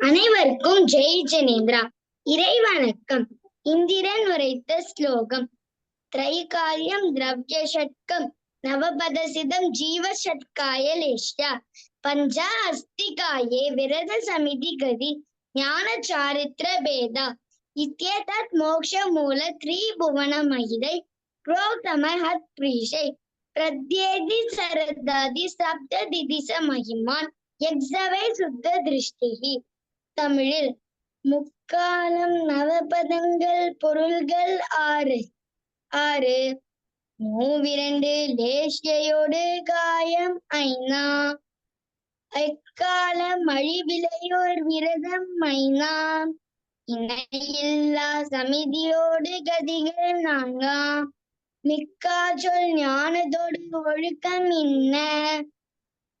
அனைவருக்கும் ஜெய் ஜெனேந்திரா. இறைவணக்கம். இந்திரன் உரைத்த ஸ்லோகம். திரைகாரியம் திரவிய சட்கம் நவபதசிதம் ஜீவ சட்காய லேஷ்யா பஞ்சா அஸ்திகாயே விரத சமிதி கதி ஞான சாரித்திர பேதா. இத்தியதத் மோக்ஷ மூல த்ரிபுவன மகிதை புரோத்தம ஹத் பிரீஷை பிரத்யேதி சரதாதி சப்த திதிச மகிமான். எக்ஸவை சுத்த திருஷ்டிகி தமிழில் முக்காலம் நவபதங்கள் பொருள்கள் ஆறு. ஆறு மூவிரண்டு லேஷ்யோடு காயம் ஐநா. எக்காலம் அழிவிலையோர் விரதம் ஐநா. இணையில்லா சமிதியோடு கதிகள் நாங்கா. மிக்கா சொல் ஞானத்தோடு ஒழுக்கம் என்ன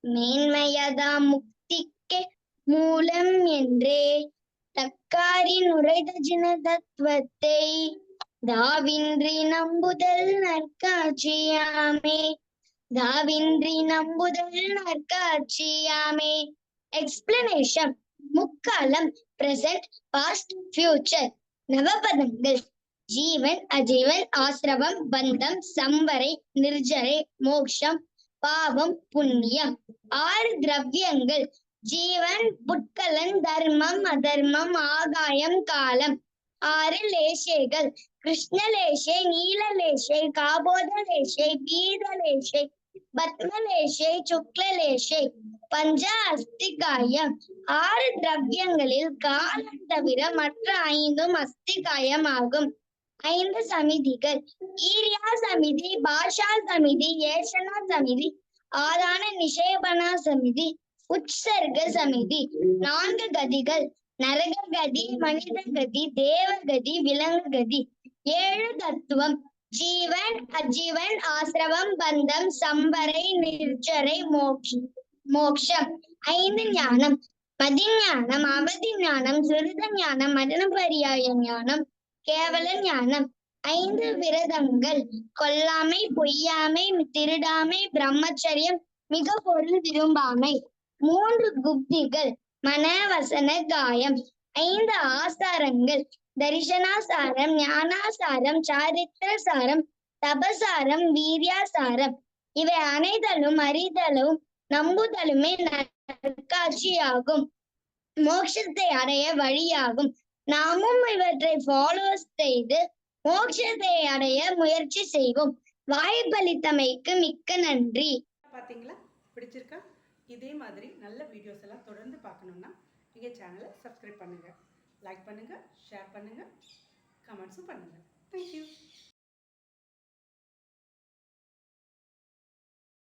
மேன்மையதா முக்திக்கு மூலம் என்றே தக்காரின் உரைதஜின தத்துவத்தை தாவின்றி நம்புதல் நற்காட்சியாமே தாவின்றி நம்புதல் நற்காட்சியாமே. எக்ஸ்பிளனேஷன் முக்காலம் பிரசன்ட் பாஸ்ட் ஃபியூச்சர் நவபதங்கள். ஜீவன் அஜீவன் ஆசிரவம் பந்தம் சம்பரை நிர்ஜரை மோக்ஷம் பாவம் புண்ணியம். ஆறு திரவியங்கள். ஜீவன் புட்கலன் தர்மம் அதர்மம் ஆகாயம் காலம். ஆறு லேசைகள். கிருஷ்ணலேஷை நீலலேஷை காபோதலேஷை பீதலேஷை பத்மலேஷை சுக்லலேஷை பஞ்ச அஸ்திகாயம். ஆறு திரவியங்களில் காலம் தவிர மற்ற ஐந்தும் அஸ்திகாயம் ஆகும் ஐந்து சமிதிகள். ஈரியா சமிதி பாஷா சமிதி ஏஷனா சமிதி ஆதான நிஷேபனா சமிதி உற்சர்க சமிதி. நான்கு கதிகள் நரக கதி மனித கதி தேவகதி விலங்கு கதி. ஏழு தத்துவம் ஜீவன் அஜீவன் ஆசிரவம் பந்தம் சம்பரை நிர்ஜரை மோக்ஷ மோக்ஷம். ஐந்து ஞானம் பதிஞானம் அவதி ஞானம் சுருத ஞானம் மரணபரியாய ஞானம் கேவல ஞானம். ஐந்து விரதங்கள் கொல்லாமை பொய்யாமை திருடாமை பிரம்மச்சரியம் மிக பொருள் விரும்பாமை. மூன்று குப்திகள் மனவசன காயம் ஐந்து ஆசாரங்கள் தரிசனாசாரம் ஞானாசாரம் சாரித்திரசாரம் தபசாரம் வீரியாசாரம். இவை அனைதலும் அறிதலும் நம்புதலுமே நற்காட்சியாகும். மோட்சத்தை அடைய வழியாகும். நாமும் இவற்றை ஃபாலோ செய்து மோட்சத்தை அடைய முயற்சி செய்வோம். வாய்ப்பளித்தமைக்கு மிக்க நன்றி. பாத்தீங்களா? பிடிச்சிருக்கா? இதே மாதிரி நல்ல வீடியோஸ் எல்லாம் தொடர்ந்து பார்க்கணுன்னா எங்கள் சேனலை சப்ஸ்கிரைப் பண்ணுங்கள் லைக் பண்ணுங்கள் ஷேர் பண்ணுங்கள் கமெண்ட்ஸும் பண்ணுங்கள் தேங்க்யூ